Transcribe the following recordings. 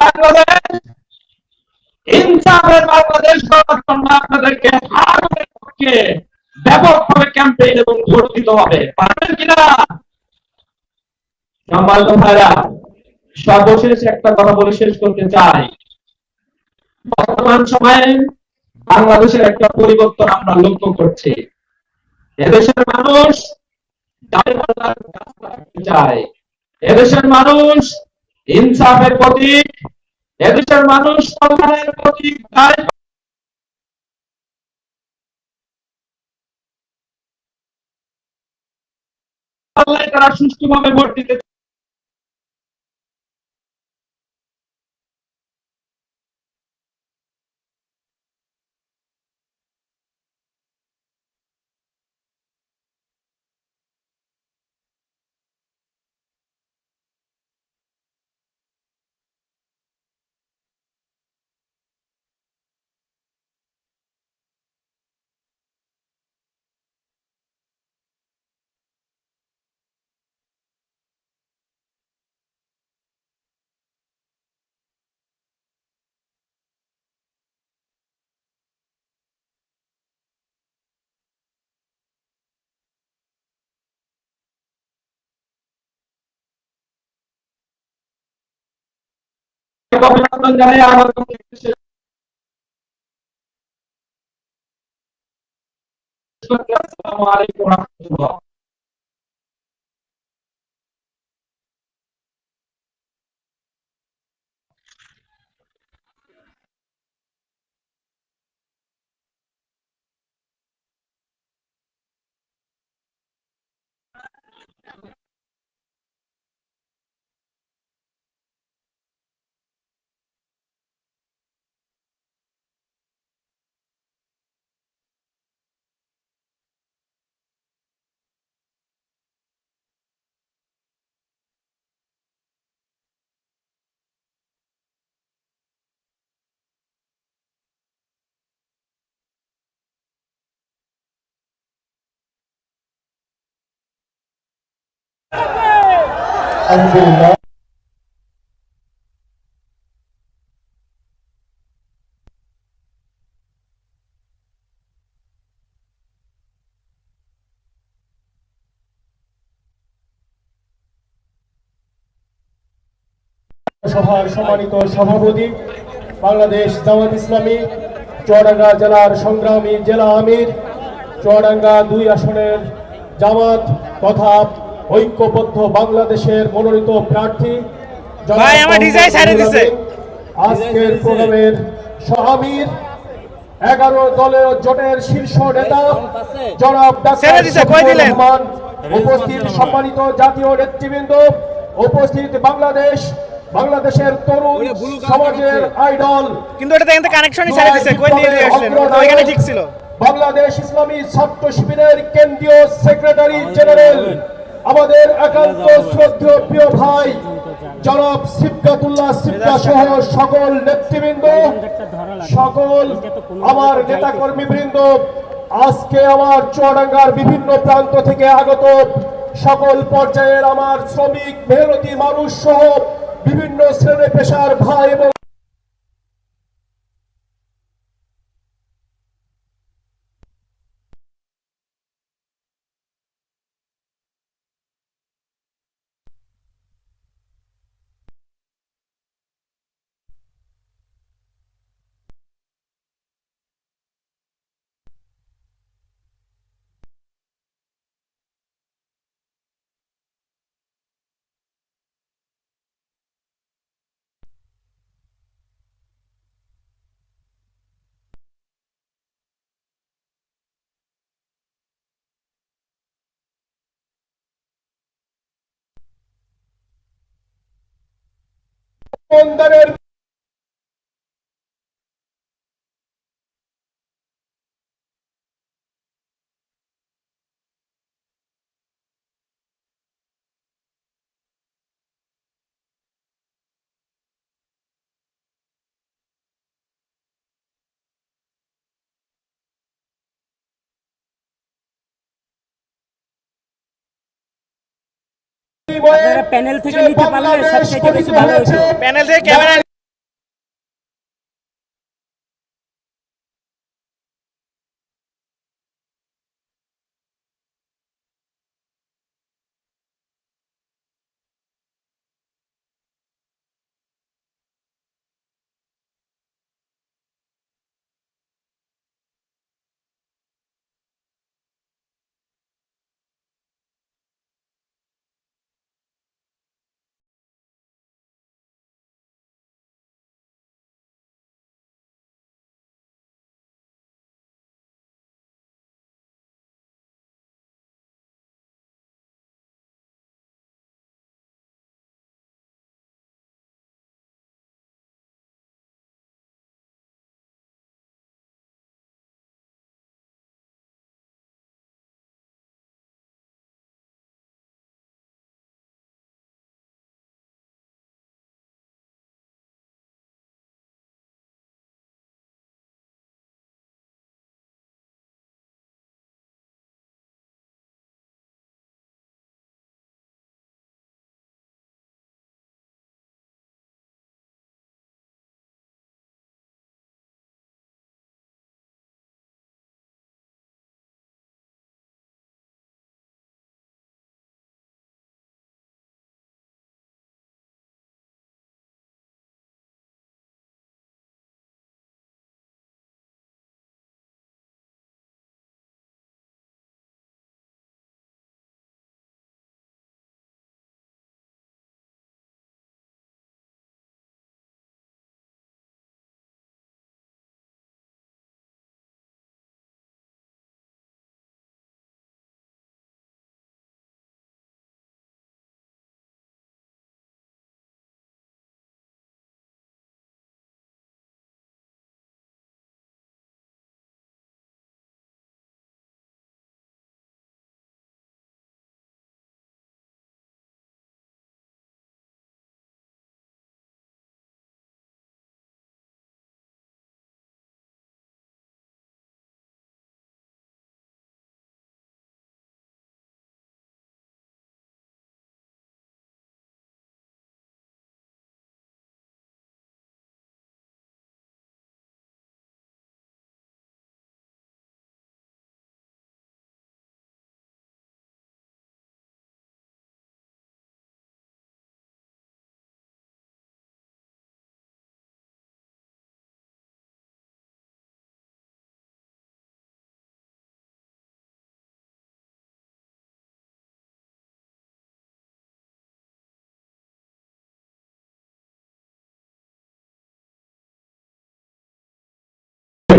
বাংলাদেশ, ইনসাফের বাংলাদেশ আপনাদেরকে পক্ষে ব্যাপকভাবে ক্যাম্পেইন এবং ভোট দিতে হবে। পারবেন কিনা? ভাইরা, সর্বশেষ একটা কথা বলে শেষ করতে চাই। বর্তমান সময়ে বাংলাদেশের একটা পরিবর্তন আমরা লক্ষ্য করছি। এদেশের মানুষ চায়। এদেশের মানুষ ইনসাফের প্রতীক এদেশের মানুষ কল্যাণের প্রতীক তারা সুষ্ঠুভাবে ভোট দিতে অভিনন্দন জানাই আমার আসসালামু আলাইকুম রাহমাতুল্লাহ। আলহামদুলিল্লাহ সভার সম্মানিত সভাপতি, বাংলাদেশ জামাত ইসলামী, চুয়াডাঙ্গা জেলার সংগ্রামী জেলা আমির, চুয়াডাঙ্গা দুই আসনের জামাত তথা ঐক্যবদ্ধ বাংলাদেশের মনোনীত প্রার্থী ভাই, আমার ডিজাইন ছেড়ে দিছে। আজকের প্রোগ্রামের সহামির এগারো দলের জোটের শীর্ষ নেতা জনাব ছেড়ে ডাক্তার দিছে, কই দিলেন? রহমান। উপস্থিত সম্মানিত জাতীয় নেতৃবৃন্দ উপস্থিত বাংলাদেশ বাংলাদেশের তরুণ সমাজের আইডল। কিন্তু এটা দেখেন কানেকশনই ছেড়ে দিছে কই নিয়ে আসলেন? ওইখানে ঠিক ছিল। বাংলাদেশ ইসলামী ছাত্র শিবিরের কেন্দ্রীয় সেক্রেটারি জেনারেল আমাদের একান্ত শ্রদ্ধেয় প্রিয় ভাই, জনাব সিবগাতুল্লাহ সিবগা সহ সকল নেতৃবৃন্দ, সকল আমার নেতা কর্মীবৃন্দ আজকে আমার চুয়াডাঙ্গার বিভিন্ন প্রান্ত থেকে আগত সকল পর্যায়ের আমার শ্রমিক, মেহনতি মানুষ সহ বিভিন্ন শ্রেণি পেশার ভাই এবং বন্দরের প্যানেল থেকে নিতে পারলে সবচেয়ে বেশি ভালো হতো। হয়েছে, প্যানেল থেকে ক্যামেরা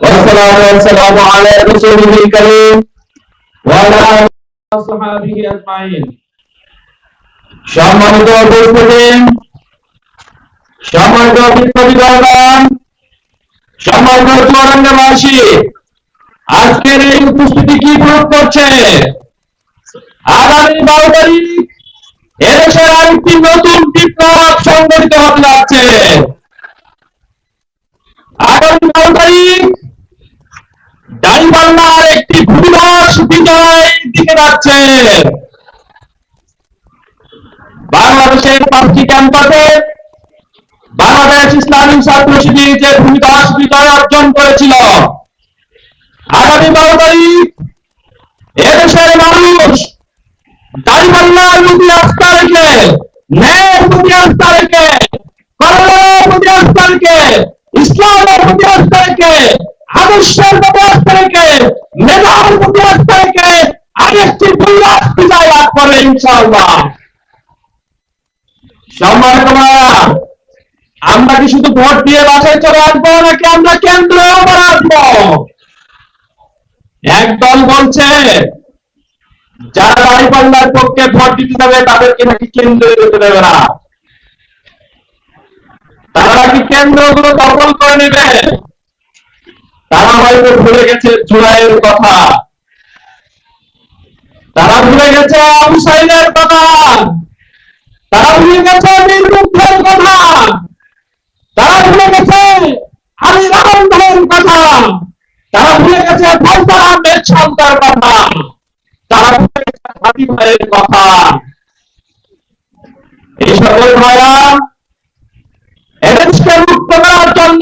والصلاة والسلام على رسوله الكريم وعلى آله وصحبه أجمعين সম্মানিত উপস্থিতি সম্মানিত বিদ্যার্থীগণ সম্মানিত চুয়াডাঙ্গাবাসী আজকের এই উপস্থিতি কি প্রয়োগ করছে আগামী বারো তারিখ এদেশের আরেকটি নতুন বিপ্লব সংগঠিত হতে যাচ্ছে আগামী বারো তারিখ ডাইবাংলার একটি যাচ্ছে। বাংলাদেশের পাঁচটি ক্যাম্পাসে বাংলাদেশ ইসলামী ছাত্র শিবির যে ভূমিধস বিজয় অর্জন করেছিল, আগামী বারো তারিখ এদেশের মানুষ দাড়িপাল্লার প্রতি আস্থা রেখে ন্যায়ের প্রতি আস্থা রেখে, কল্যাণের প্রতি আস্থা রেখে, ইসলামের প্রতি আস্থা রেখে আস্থা মেধার আরেকটি আমরা কি শুধু ভোট দিয়ে বাসায় চলে আসব নাকি আমরা কেন্দ্রেও আসব? একদল বলছে, যারা দাঁড়িপাল্লার পক্ষে ভোট দিতে যাবে, তাদেরকে নাকি কেন্দ্রে যেতে দেবে না। তারা নাকি কেন্দ্রগুলো দখল করে নেবে? তারা হয়তো ভুলে গেছে জুলাইয়ের কথা। তারা ভুলে গেছে আবুসাইলের কথা। তারা ভুলে গেছে নির্মুখের কথা। তারা ভুলে গেছে কথা। তারা ভুলে গেছে আহমেদ সন্তার কথা। তারা ভুলে গেছে হাতি ভাইয়ের কথা। এই সকল ভাইরা এদেশকে মুক্ত করার জন্য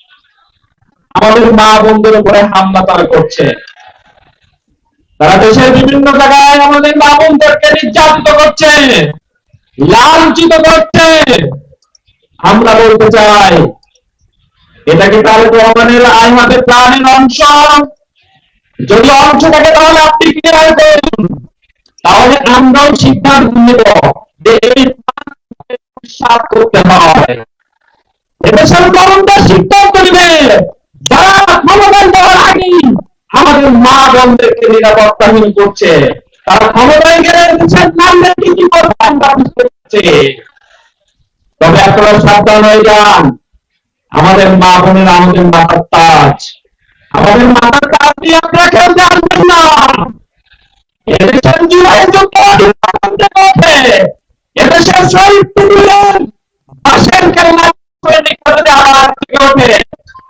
আমাদের মা বোনদের উপরে হামলা তারা করছে। তারা দেশের বিভিন্ন জায়গায় আমাদের মা বোনদেরকে নির্যাতিত করছে, লাঞ্ছিত করছে। আমরা বলতে চাই এটা কি তারেক রহমানের আইমাদের প্ল্যানের অংশ। যদি অংশ থাকে তাহলে আপনি ক্লিয়ার করুন তাহলে আমরাও সিদ্ধান্ত নেব যে এই করতে হয়। এদেশের তরুণদের সিদ্ধান্ত নেবে। যারা ক্ষমতায় যাওয়ার আগেই আমাদের মা বোনদেরকে নিরাপত্তাহীন করছে, তারা ক্ষমতায় গেলে দেশের নামদের কি করবে তবে আপনারা সাবধান হয়ে যান। আমাদের মা বোনের আমাদের মাথার তাজ। আমাদের মাথার তাজ দিয়ে আপনারা কেউ জানবেন না। এদেশের জুলাই যুদ্ধ এদেশের শহীদ পাশের কেল্লা করে নিকটে আবার থেকে ওঠে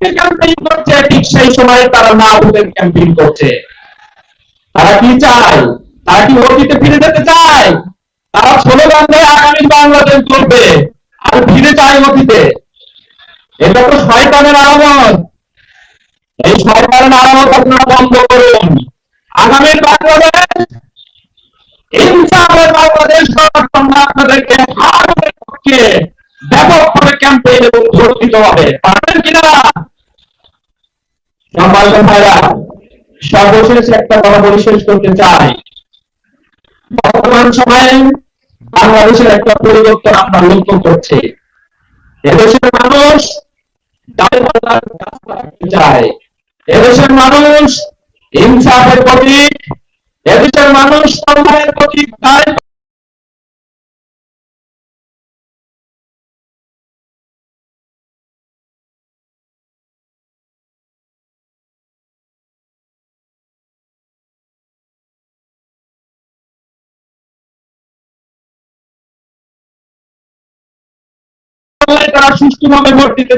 ক্যাম্পেইন করছে, ঠিক সেই সময় তারা না ভোটের ক্যাম্পেইন করছে। তারা কি চায়? তারা কি অতীতে ফিরে যেতে চায়? তারা স্লোগান দেয় আগামী বাংলাদেশ করবে আর ফিরে চায় অতীতে। এটা তো শয়তানের আলামত এই শয়তানের আলামত আপনারা বন্ধ করুন। আগামী বাংলাদেশ ইনসাফের বাংলাদেশ আপনাদেরকে ভারতের পক্ষে ব্যাপকভাবে ক্যাম্পেইন এবং ভোট হবে। পারবেন কিনা? সম্মানিত ভাইরা, সর্বশেষ একটা কথা বলে, শেষ করতে চাই। বর্তমান সময়ে বাংলাদেশের একটা পরিবর্তন আমরা লক্ষ্য করছি। এদেশের মানুষ চায়। এদেশের মানুষ ইনসাফের প্রতীক, এদেশের মানুষ সম্মানের প্রতীক তারা সুষ্ঠুভাবে ভোট দিতে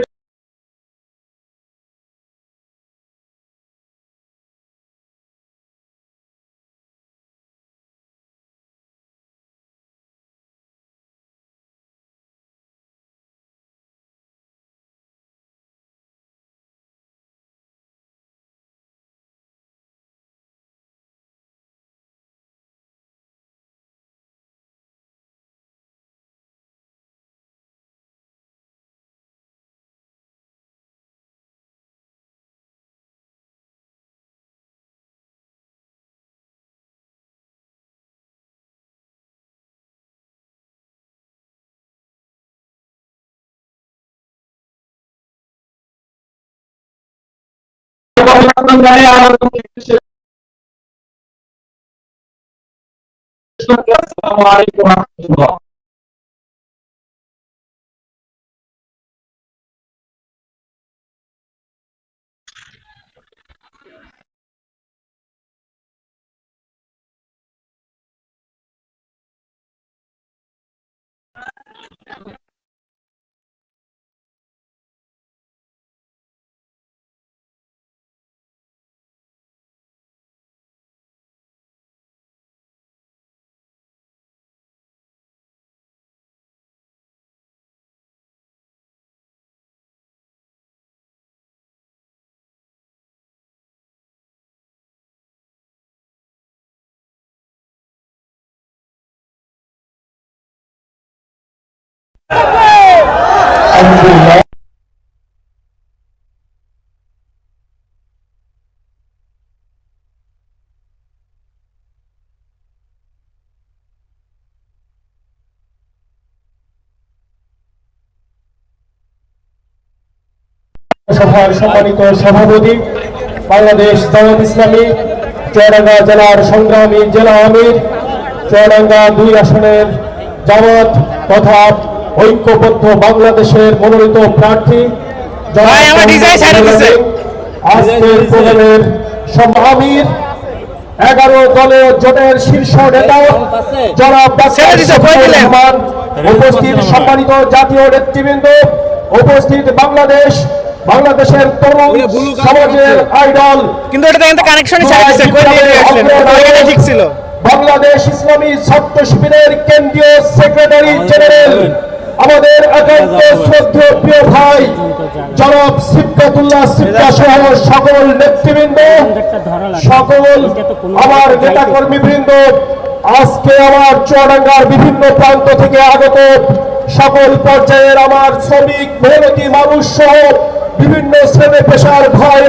আসসালামু আলাইকুম ওয়া রাহমাতুল্লাহ সম্মানিত সভাপতি, বাংলাদেশ জামাত ইসলামী চুয়াডাঙ্গা জেলার সংগ্রামী জেলা আমির চুয়াডাঙ্গা দুই আসনের জামাত তথা ঐক্যবদ্ধ বাংলাদেশের মনোনীত প্রার্থী। আজকের প্রোগ্রামের এগারো দলের জোটের শীর্ষ নেতা জনাব ছেড়ে দিছে, কই দিলেন? রহমান উপস্থিত সম্মানিত জাতীয় নেতৃবৃন্দ উপস্থিত বাংলাদেশ বাংলাদেশের তরুণ সমাজের আইডল কিন্তু এটা ঠিক ছিল। বাংলাদেশ ইসলামী ছাত্র শিবিরের কেন্দ্রীয় সেক্রেটারি জেনারেল আমাদের একান্ত শ্রদ্ধেয় প্রিয় ভাই জনাব সিদ্ধাতুল্লাহ সিদ্ধা সহ সকল নেতৃবৃন্দ সকল আমার নেতা কর্মীবৃন্দ আজকে আমার চুয়াডাঙ্গার বিভিন্ন প্রান্ত থেকে আগত সকল পর্যায়ের আমার শ্রমিক মেহনতি মানুষ সহ বিভিন্ন শ্রেণি পেশার ভাই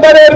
বন্দরের